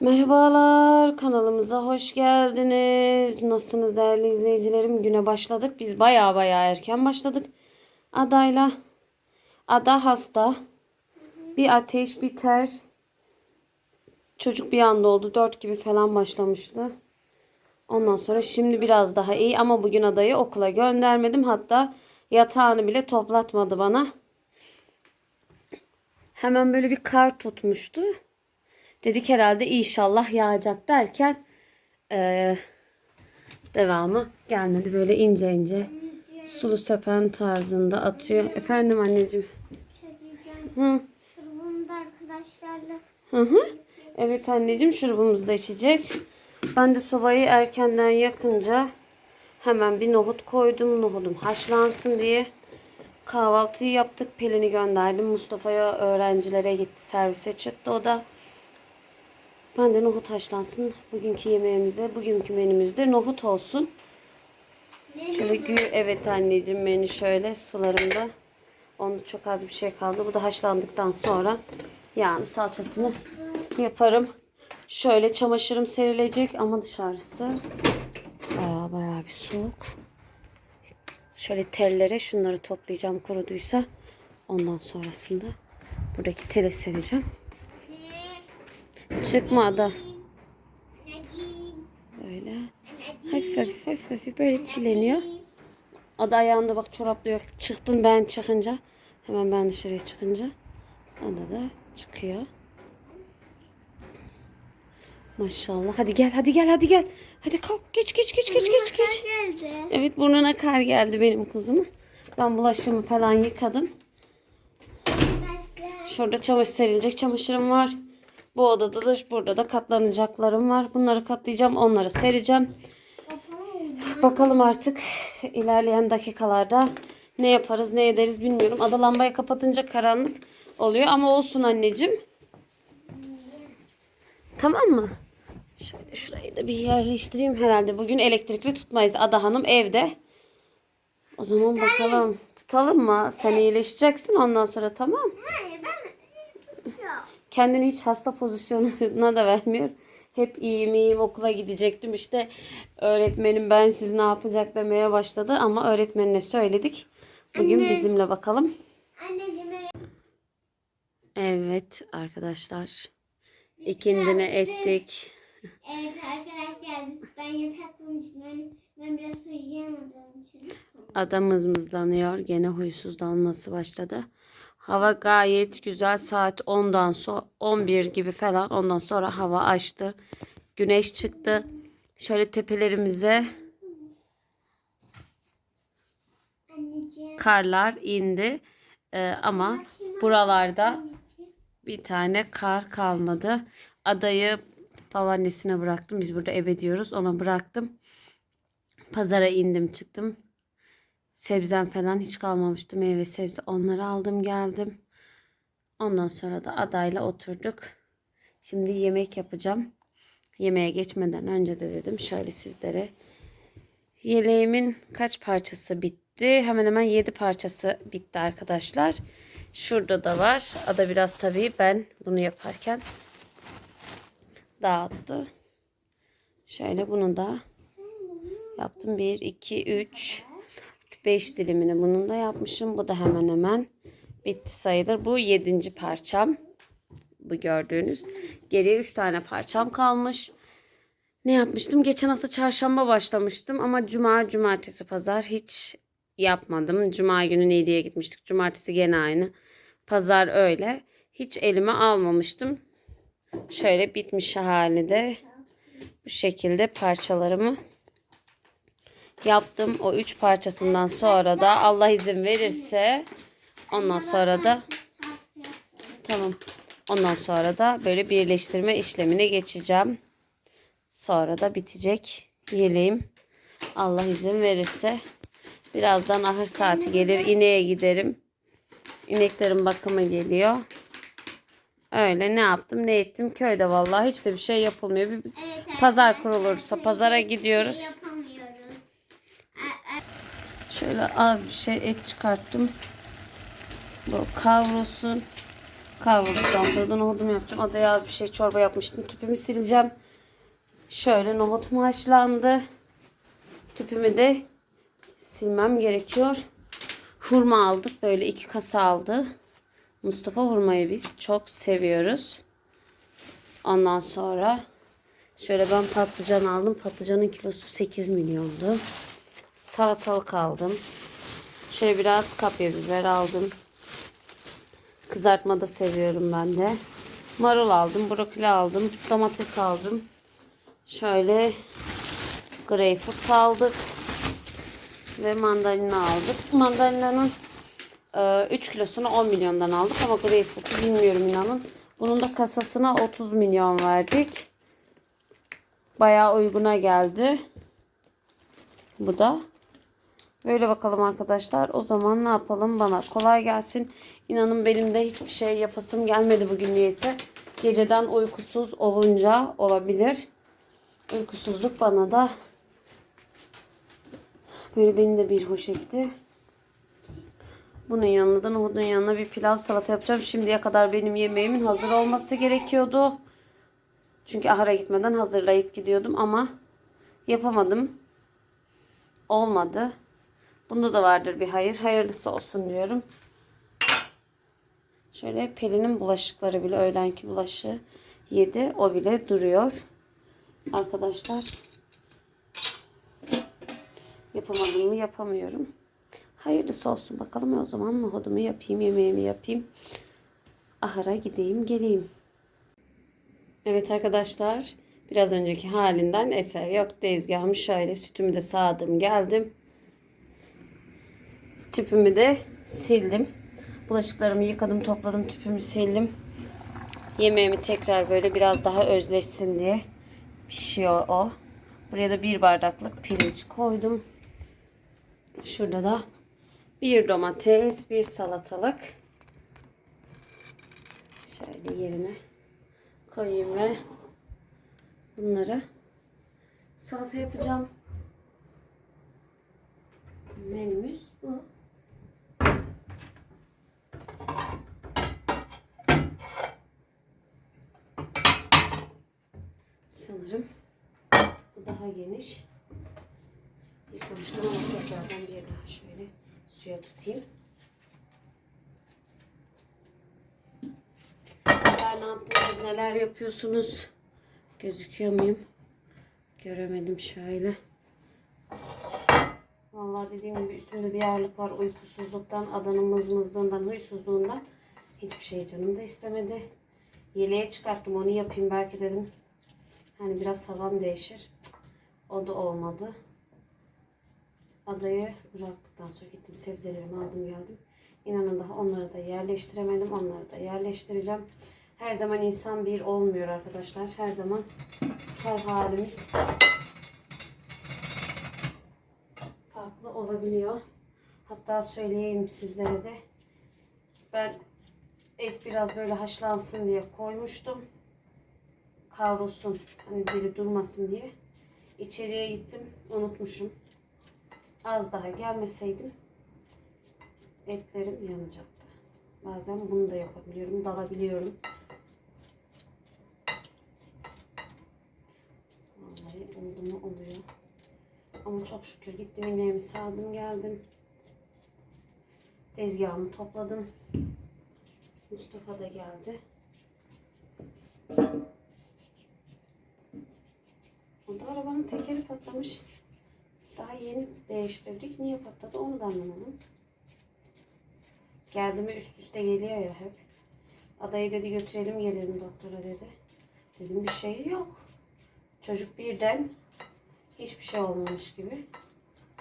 Merhabalar kanalımıza hoş geldiniz. Nasılsınız değerli izleyicilerim? Güne başladık. Biz baya baya erken başladık. Adayla. Ada hasta. Bir ateş biter. Çocuk bir anda oldu. Dört gibi falan başlamıştı. Ondan sonra şimdi biraz daha iyi ama bugün adayı okula göndermedim. Hatta yatağını bile toplatmadı bana. Hemen böyle bir kar tutmuştu. Dedik herhalde inşallah yağacak derken eee, devamı gelmedi. Böyle ince ince sulu sepen tarzında atıyor. Efendim anneciğim. Hı. Şurubumda arkadaşlarla Hı hı. Evet anneciğim şurubumuzu da içeceğiz. Ben de sobayı erkenden yakınca hemen bir nohut koydum. Nohudum haşlansın diye. Kahvaltıyı yaptık. Pelin'i gönderdim. Mustafa'ya öğrencilere gitti. Servise çıktı o da. Ben de nohut haşlansın. Bugünkü yemeğimizde, bugünkü menümüzde nohut olsun. Şöyle gü evet anneciğim menü şöyle sularında. Onda çok az bir şey kaldı. Bu da haşlandıktan sonra yani salçasını yaparım. Şöyle çamaşırım serilecek ama dışarısı baya baya bir soğuk. Şöyle tellere şunları toplayacağım kuruduysa. Ondan sonrasında buradaki tele sereceğim. Çıkma da böyle hafif hafif hafif, hafif böyle çileniyor. Ada ayağında bak çoraplıyor. Çıktın ben çıkınca. Hemen ben dışarıya çıkınca. Ada da çıkıyor. Maşallah. Hadi gel hadi gel hadi gel. Hadi kalk geç geç geç geç geç geç. geldi. Evet burnuna kar geldi benim kuzumun. Ben bulaşığımı falan yıkadım. Şurada çamaşır serilecek çamaşırım var. Bu odada da burada da katlanacaklarım var. Bunları katlayacağım. Onları sereceğim. Bakalım artık ilerleyen dakikalarda ne yaparız ne ederiz bilmiyorum. Ada lambayı kapatınca karanlık oluyor ama olsun anneciğim. Tamam mı? Şöyle şurayı da bir yerleştireyim herhalde. Bugün elektrikli tutmayız. Ada Hanım evde. O zaman bakalım. Tutalım mı? Sen iyileşeceksin ondan sonra tamam. Hayır. Kendini hiç hasta pozisyonuna da vermiyor. Hep iyiyim iyiyim okula gidecektim işte öğretmenim ben siz ne yapacak demeye başladı ama öğretmenine söyledik. Bugün Anne. bizimle bakalım. Evet. Arkadaşlar ikindini ettik. Evet arkadaşlar ben yatak bulmuştum. Ben, ben biraz uyuyamadığım için. Adam mızmızlanıyor. Gene huysuzlanması başladı. Hava gayet güzel. Saat 10'dan sonra 11 gibi falan. Ondan sonra hava açtı. Güneş çıktı. Şöyle tepelerimize Anneciğim. karlar indi. Ee, ama buralarda bir tane kar kalmadı. Adayı babaannesine bıraktım. Biz burada eve diyoruz. Ona bıraktım. Pazara indim çıktım. Sebzem falan hiç kalmamıştı. Meyve sebze onları aldım geldim. Ondan sonra da adayla oturduk. Şimdi yemek yapacağım. Yemeğe geçmeden önce de dedim şöyle sizlere. Yeleğimin kaç parçası bitti? Hemen hemen 7 parçası bitti arkadaşlar. Şurada da var. Ada biraz tabii ben bunu yaparken dağıttı. Şöyle bunu da yaptım. 1, 2, 3, 5 dilimini bunun da yapmışım. Bu da hemen hemen bitti sayılır. Bu 7. parçam. Bu gördüğünüz. Geriye 3 tane parçam kalmış. Ne yapmıştım? Geçen hafta çarşamba başlamıştım ama cuma, cumartesi, pazar hiç yapmadım. Cuma günü Niğde'ye gitmiştik. Cumartesi gene aynı. Pazar öyle. Hiç elime almamıştım. Şöyle bitmiş hali de bu şekilde parçalarımı yaptım. O üç parçasından sonra da Allah izin verirse ondan sonra da tamam. Ondan sonra da böyle birleştirme işlemine geçeceğim. Sonra da bitecek yeleğim. Allah izin verirse. Birazdan ahır saati gelir. İneğe giderim. İneklerin bakımı geliyor. Öyle ne yaptım ne ettim köyde vallahi hiç de bir şey yapılmıyor. Bir Evet, pazar kurulursa pazara gidiyoruz. Şöyle az bir şey et çıkarttım. Bu kavrulsun. Kavrulduktan sonra da nohudumu yapacağım. Adaya az bir şey çorba yapmıştım. Tüpümü sileceğim. Şöyle nohutum haşlandı. Tüpümü de silmem gerekiyor. Hurma aldık. Böyle iki kasa aldı. Mustafa hurmayı biz çok seviyoruz. Ondan sonra şöyle ben patlıcan aldım. Patlıcanın kilosu 8 milyondu. Salatalık aldım. Şöyle biraz kapya biber aldım. Kızartma da seviyorum ben de. Marul aldım, brokoli aldım, domates aldım. Şöyle greyfurt aldık. Ve mandalina aldık. Mandalina'nın 3 kilosunu 10 milyondan aldık ama greyfurt'u bilmiyorum inanın. Bunun da kasasına 30 milyon verdik. Bayağı uyguna geldi. Bu da. Böyle bakalım arkadaşlar. O zaman ne yapalım? Bana kolay gelsin. İnanın benim de hiçbir şey yapasım gelmedi bugün niyeyse. Geceden uykusuz olunca olabilir. Uykusuzluk bana da böyle beni de bir hoş etti. Bunun yanına da nohudun yanına bir pilav salata yapacağım. Şimdiye kadar benim yemeğimin hazır olması gerekiyordu. Çünkü ahıra gitmeden hazırlayıp gidiyordum ama yapamadım. Olmadı. Bunda da vardır bir hayır. Hayırlısı olsun diyorum. Şöyle Pelin'in bulaşıkları bile öğlenki bulaşığı yedi. O bile duruyor. Arkadaşlar. Yapamadım mı yapamıyorum. Hayırlısı olsun bakalım. O zaman nohudumu yapayım, yemeğimi yapayım. Ahıra gideyim, geleyim. Evet arkadaşlar. Biraz önceki halinden eser yok. Tezgahımı şöyle sütümü de sağdım geldim. Tüpümü de sildim. Bulaşıklarımı yıkadım, topladım, tüpümü sildim. Yemeğimi tekrar böyle biraz daha özleşsin diye pişiyor o. Buraya da bir bardaklık pirinç koydum. Şurada da bir domates, bir salatalık. Şöyle yerine koyayım ve bunları salata yapacağım. Menümüz bu. Sanırım bu daha geniş. Yıkamıştım ama tekrardan bir daha şöyle suya tutayım. Sizler ne yaptınız? Neler yapıyorsunuz? Gözüküyor muyum? Göremedim şöyle. Vallahi dediğim gibi üstümde bir ağırlık var. Uykusuzluktan, adanın mızmızlığından, huysuzluğundan. Hiçbir şey canım da istemedi. Yeleğe çıkarttım onu yapayım belki dedim. Hani biraz havam değişir. Cık, O da olmadı. Adayı bıraktıktan sonra gittim sebzelerimi aldım geldim. İnanın daha onları da yerleştiremedim. Onları da yerleştireceğim. Her zaman insan bir olmuyor arkadaşlar. Her zaman her halimiz farklı olabiliyor. Hatta söyleyeyim sizlere de. Ben et biraz böyle haşlansın diye koymuştum. Kavrulsun. Hani diri durmasın diye. İçeriye gittim. Unutmuşum. Az daha gelmeseydim etlerim yanacaktı. Bazen bunu da yapabiliyorum. Dalabiliyorum. Vallahi oldu mu oluyor. Ama çok şükür gittim yemeğimi saldım geldim. Tezgahımı topladım. Mustafa da geldi. O da arabanın tekeri patlamış. Daha yeni değiştirdik. Niye patladı onu da anlamadım. Geldi mi üst üste geliyor ya hep. Adayı dedi götürelim gelelim doktora dedi. Dedim bir şey yok. Çocuk birden hiçbir şey olmamış gibi.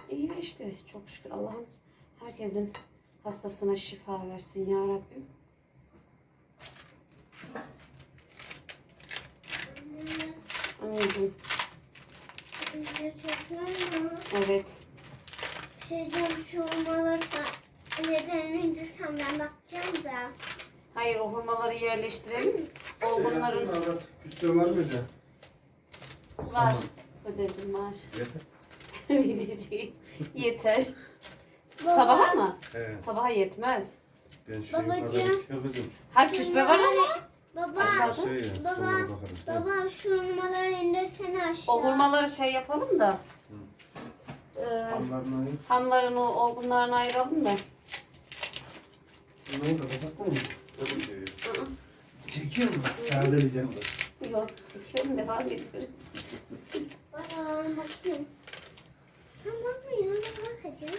İyileşti. Çok şükür Allah'ım herkesin hastasına şifa versin ya Rabbim. Anneciğim Bize çekiyor mu? evet. Şey diyorum şu olmaları da neden önce sen ben bakacağım da. Hayır o hurmaları yerleştirelim. Olgunların Evet, Küste var mıydı? var. Kocacığım var. Yeter. Yeter. Sabaha mı? Evet. Sabaha yetmez. Ben şu Babacığım. yukarıdaki kızım. Ha küspe var ama. Baba. Aşağıda. Şey Baba. sonra bakarım. Baba şu hurmaları indirsene aşağı. O hurmaları şey yapalım da. Ee, Hamlarını ayır. hamlarını, olgunlarını ayıralım da. Bunları da kapattın mı? Tabii ki. Çekiyor mu? Tazeleyeceğim de. Yok, çekiyorum devam ediyoruz. Baba bakayım. Tamam mı ya? Ne bakacağım?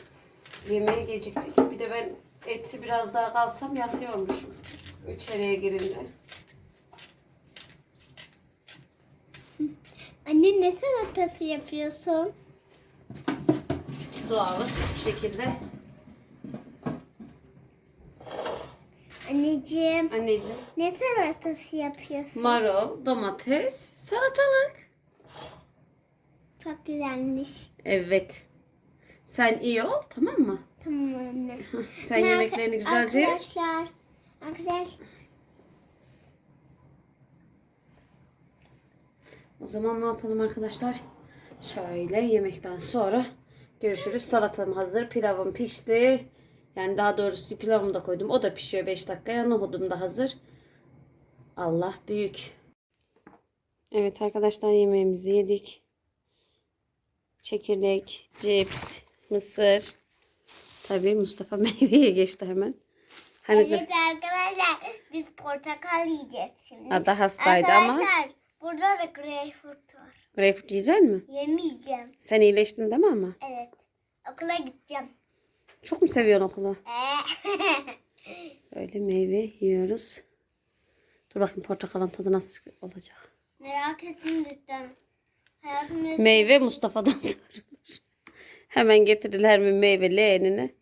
Yemeğe geciktik. Bir de ben eti biraz daha kalsam yakıyormuşum. İçeriye girince. Anne ne salatası yapıyorsun? Doğalız bir şekilde. Anneciğim Anneciğim. ne salatası yapıyorsun? Marul, domates, salatalık. Çok güzelmiş. Evet. Sen iyi ol tamam mı? Tamam anne. Sen yemeklerini güzelce. Arkadaşlar. Arkadaşlar. O zaman ne yapalım arkadaşlar? Şöyle yemekten sonra görüşürüz. Salatam hazır, pilavım pişti. Yani daha doğrusu pilavımı da koydum. O da pişiyor 5 dakikaya. Nohudum da hazır. Allah büyük. Evet arkadaşlar yemeğimizi yedik. Çekirdek, cips, mısır. Tabii Mustafa meyveye geçti hemen. Hani Evet arkadaşlar biz portakal yiyeceğiz şimdi. Ada hastaydı ama. Burada da greyfurt var. Greyfurt yiyecek mi? Yemeyeceğim. Sen iyileştin değil mi ama? Evet. Okula gideceğim. Çok mu seviyorsun okulu? Ee, Böyle meyve yiyoruz. Dur bakayım portakalın tadı nasıl olacak. Merak ettim lütfen. Hayatımda Meyve Mustafa'dan sorulur. Hemen getirirler mi meyve leğenini.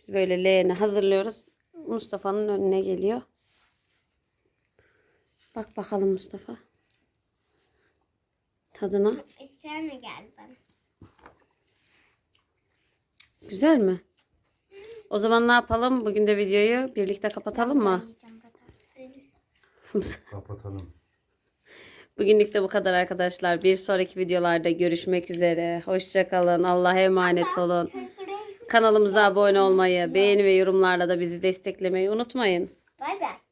Biz böyle leğeni hazırlıyoruz. Mustafa'nın önüne geliyor. Bak bakalım Mustafa. Tadına. Sen mi geldi bana? Güzel mi? O zaman ne yapalım? Bugün de videoyu birlikte kapatalım mı? Kapatalım. Bugünlük de bu kadar arkadaşlar. Bir sonraki videolarda görüşmek üzere. Hoşçakalın. Allah'a emanet olun. Kanalımıza abone olmayı, beğeni ve yorumlarla da bizi desteklemeyi unutmayın. Bay bay.